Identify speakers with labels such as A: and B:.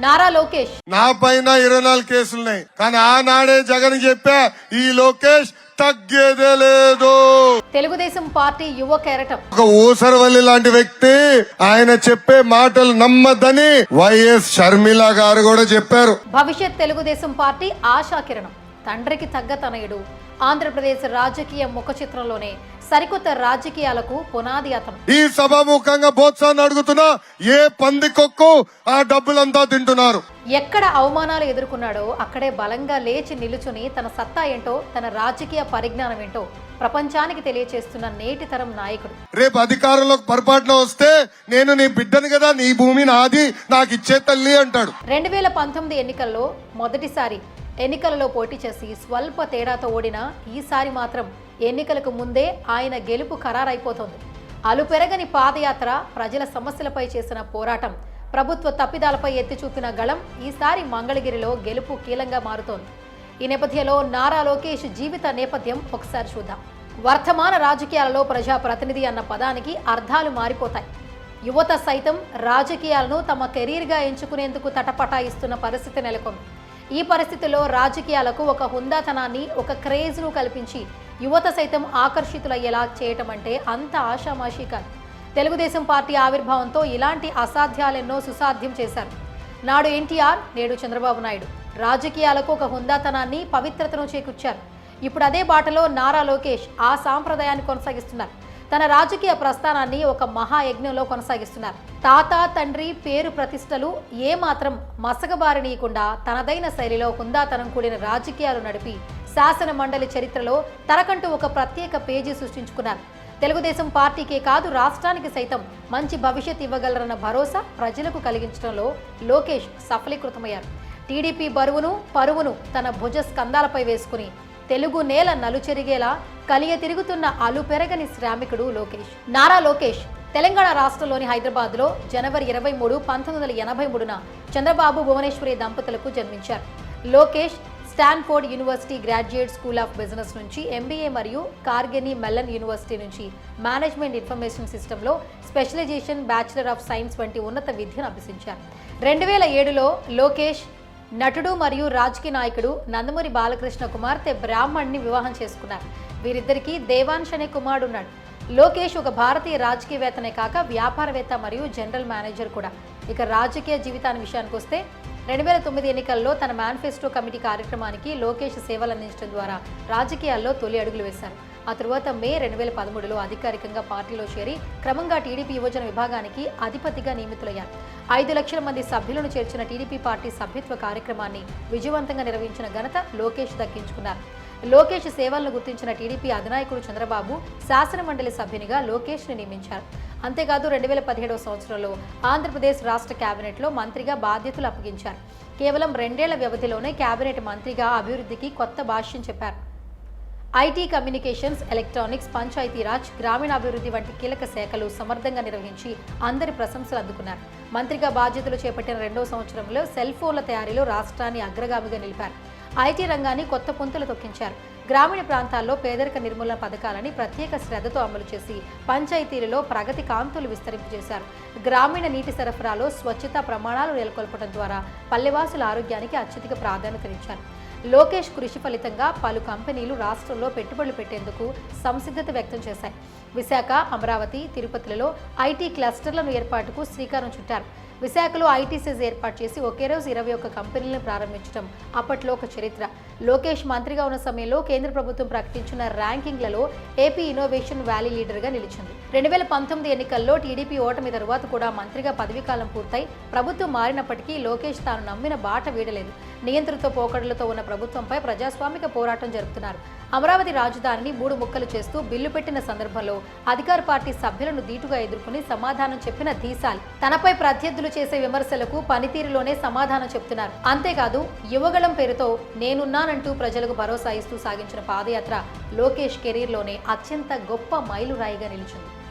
A: నారా లోకేష్.
B: నా పైన ఇరవై నాలుగు కేసులున్నాయి. కానీ ఆనాడే జగన్ చెప్పా ఈ లోకేష్ తగ్గేదే లేదు.
A: తెలుగుదేశం పార్టీ యువ కెరటం.
B: ఒక ఊసరవల్లి లాంటి వ్యక్తి ఆయన చెప్పే మాటలు నమ్మద్దని వైఎస్ షర్మిల గారు కూడా చెప్పారు.
A: భవిష్యత్ తెలుగుదేశం పార్టీ ఆశా కిరణం తండ్రికి తగ్గ తనయుడు. ఆంధ్రప్రదేశ్ రాజకీయ ముఖ చిత్రంలోనే సరికొత్త రాజకీయాలకు పునాది అతను.
B: ఈ సభాముఖంగా బోత్సాన్ని అడుగుతున్నా ఏ పంది కొక్కు ఆ డబ్బులంతా తింటున్నారు.
A: ఎక్కడ అవమానాలు ఎదుర్కొన్నాడో అక్కడే బలంగా లేచి నిలుచుని తన సత్తా ఏంటో తన రాజకీయ పరిజ్ఞానం ఏంటో ప్రపంచానికి తెలియచేస్తున్న నేటి తరం నాయకుడు.
B: రేపు అధికారంలోకి పొరపాటున వస్తే నేను నీ బిడ్డను కదా నీ భూమి నాది నాకు ఇచ్చే తల్లి అంటాడు.
A: రెండు వేల పంతొమ్మిది ఎన్నికల్లో మొదటిసారి ఎన్నికలలో పోటీ చేసి స్వల్ప తేడాతో ఓడిన ఈసారి మాత్రం ఎన్నికలకు ముందే ఆయన గెలుపు ఖరారైపోతోంది. అలుపెరగని పాదయాత్ర ప్రజల సమస్యలపై చేసిన పోరాటం. ప్రభుత్వ తప్పిదాలపై ఎత్తి చూపిన గళం ఈసారి మంగళగిరిలో గెలుపు కీలంగా మారుతోంది. ఈ నేపథ్యంలో నారా లోకేష్ జీవిత నేపథ్యం ఒకసారి చూద్దాం. వర్తమాన రాజకీయాలలో ప్రజా ప్రతినిధి అన్న పదానికి అర్థాలు మారిపోతాయి. యువత సైతం రాజకీయాలను తమ కెరీర్గా ఎంచుకునేందుకు తటపటాయిస్తున్న పరిస్థితి నెలకొంది. ఈ పరిస్థితిలో రాజకీయాలకు ఒక హుందాతనాన్ని ఒక క్రేజ్ను కల్పించి యువత సైతం ఆకర్షితులయ్యేలా చేయటం అంటే అంత ఆషామాషీ కాదు. తెలుగుదేశం పార్టీ ఆవిర్భావంతో ఇలాంటి అసాధ్యాలెన్నో సుసాధ్యం చేశారు. నాడు ఎన్టీఆర్ నేడు చంద్రబాబు నాయుడు. రాజకీయాలకు ఒక హుందాతనాన్ని పవిత్రతను చేకూర్చారు. ఇప్పుడు అదే బాటలో నారా లోకేష్ ఆ సాంప్రదాయాన్ని కొనసాగిస్తున్నారు. తన రాజకీయ ప్రస్థానాన్ని ఒక మహాయజ్ఞంలో కొనసాగిస్తున్నారు. తాత తండ్రి పేరు ప్రతిష్టలు ఏమాత్రం మసకబారనీయకుండా తనదైన శైలిలో హుందాతనం కూడిన రాజకీయాలు నడిపి శాసన మండలి చరిత్రలో తనకంటూ ఒక ప్రత్యేక పేజీ సృష్టించుకున్నారు. తెలుగుదేశం పార్టీకే కాదు రాష్ట్రానికి సైతం మంచి భవిష్యత్ ఇవ్వగలరన్న భరోసా ప్రజలకు కలిగించడంలో లోకేష్ సఫలీకృతమయ్యారు. టీడీపీ బరువును పరువును తన భుజ స్కందాలపై వేసుకుని తెలుగు నేల నలుచెరిగేలా కలియ తిరుగుతున్న అలుపెరగని శ్రామికుడు లోకేష్. నారా లోకేష్ తెలంగాణ రాష్ట్రంలోని హైదరాబాద్లో జనవరి ఇరవై మూడు పంతొమ్మిది వందల ఎనభై మూడున చంద్రబాబు భువనేశ్వరి దంపతులకు జన్మించారు. Lokesh Stanford University graduate school of business నుంచి ఎంబీఏ మరియు కార్గెనీ మెల్లన్ యూనివర్సిటీ నుంచి మేనేజ్మెంట్ ఇన్ఫర్మేషన్ సిస్టంలో స్పెషలైజేషన్ బ్యాచిలర్ ఆఫ్ సైన్స్ వంటి ఉన్నత విద్యను అభ్యసించారు. రెండు వేల ఏడులో లోకేష్ నటుడు మరియు రాజకీయ నాయకుడు నందమూరి బాలకృష్ణ కుమార్తె బ్రాహ్మణ్ని వివాహం చేసుకున్నారు. వీరిద్దరికీ దేవాన్ష్ అనే కుమారుడు ఉన్నాడు. లోకేష్ ఒక భారతీయ రాజకీయవేత్తనే కాక వ్యాపారవేత్త మరియు జనరల్ మేనేజర్ కూడా. ఇక రాజకీయ జీవితాన్ని విషయానికి వస్తే రెండు వేల తొమ్మిది ఎన్నికల్లో తన మేనిఫెస్టో కమిటీ కార్యక్రమానికి లోకేష్ సేవలు అందించడం ద్వారా రాజకీయాల్లో తొలి అడుగులు వేశారు. ఆ తరువాత మే రెండు వేల పదమూడులో అధికారికంగా పార్టీలో చేరి క్రమంగా టీడీపీ యువజన విభాగానికి అధిపతిగా నియమితులయ్యారు. ఐదు లక్షల మంది సభ్యులను చేర్చిన టీడీపీ పార్టీ సభ్యత్వ కార్యక్రమాన్ని విజయవంతంగా నిర్వహించిన ఘనత లోకేష్ దక్కించుకున్నారు. లోకేష్ సేవలను గుర్తించిన టీడీపీ అధినాయకుడు చంద్రబాబు శాసనమండలి సభ్యునిగా లోకేష్ని నియమించారు. అంతేకాదు రెండు వేల పదిహేడవ సంవత్సరంలో ఆంధ్రప్రదేశ్ రాష్ట్ర కేబినెట్లో మంత్రిగా బాధ్యతలు అప్పగించారు. కేవలం రెండేళ్ళ వ్యవధిలోనే కేబినెట్ మంత్రిగా అభివృద్ధికి కొత్త భాష్యం చెప్పారు. ఐటీ కమ్యూనికేషన్స్ ఎలక్ట్రానిక్స్ పంచాయతీరాజ్ గ్రామీణాభివృద్ధి వంటి కీలక శాఖలు సమర్థంగా నిర్వహించి అందరి ప్రశంసలు అందుకున్నారు. మంత్రిగా బాధ్యతలు చేపట్టిన రెండో సంవత్సరంలో సెల్ ఫోన్ల తయారీలో రాష్ట్రాన్ని అగ్రగామిగా నిలిపారు. ఐటీ రంగాన్ని కొత్త పుంతలు తొక్కించారు. గ్రామీణ ప్రాంతాల్లో పేదరిక నిర్మూలన పథకాలని ప్రత్యేక శ్రద్ధతో అమలు చేసి పంచాయతీలలో ప్రగతి కాంతులు విస్తరింపజేశారు గ్రామీణ నీటి సరఫరాలో స్వచ్ఛత ప్రమాణాలు నెలకొల్పడం ద్వారా పల్లెవాసుల ఆరోగ్యానికి అత్యధిక ప్రాధాన్యతనిచ్చారు లోకేష్ కృషి ఫలితంగా పలు కంపెనీలు రాష్ట్రంలో పెట్టుబడులు పెట్టేందుకు సంసిద్ధత వ్యక్తం చేశాయి. విశాఖ అమరావతి తిరుపతిలలో ఐటీ క్లస్టర్లను ఏర్పాటుకు శ్రీకారం చుట్టారు. విశాఖలో ఐటీ సెజ్ ఏర్పాటు చేసి ఒకే రోజు ఇరవై ఒక్క కంపెనీలను ప్రారంభించడం అప్పట్లో ఒక చరిత్ర. లోకేష్ మంత్రిగా ఉన్న సమయంలో కేంద్ర ప్రభుత్వం ప్రకటించిన ర్యాంకింగ్లలో ఏపీ ఇన్నోవేషన్ వ్యాలీ లీడర్గా నిలిచింది. రెండు వేల పంతొమ్మిది ఎన్నికల్లో టీడీపీ ఓటమి తరువాత కూడా మంత్రిగా పదవీకాలం పూర్తయి ప్రభుత్వం మారినప్పటికీ లోకేష్ తాను నమ్మిన బాట వీడలేదు. నియంత్రిత పోకడలతో ఉన్న ప్రభుత్వంపై ప్రజాస్వామిక పోరాటం జరుపుతున్నారు. అమరావతి రాజధానిని మూడు ముక్కలు చేస్తూ బిల్లు పెట్టిన సందర్భంలో అధికార పార్టీ సభ్యులను ధీటుగా ఎదుర్కొని సమాధానం చెప్పిన ధీసాల్ తనపై ప్రత్యర్థులు చేసే విమర్శలకు పనితీరులోనే సమాధానం చెప్తున్నారు. అంతేకాదు యువగళం పేరుతో నేనున్నానంటూ ప్రజలకు భరోసా ఇస్తూ సాగించిన పాదయాత్ర లోకేష్ కెరీర్లోనే అత్యంత గొప్ప మైలురాయిగా నిలిచింది.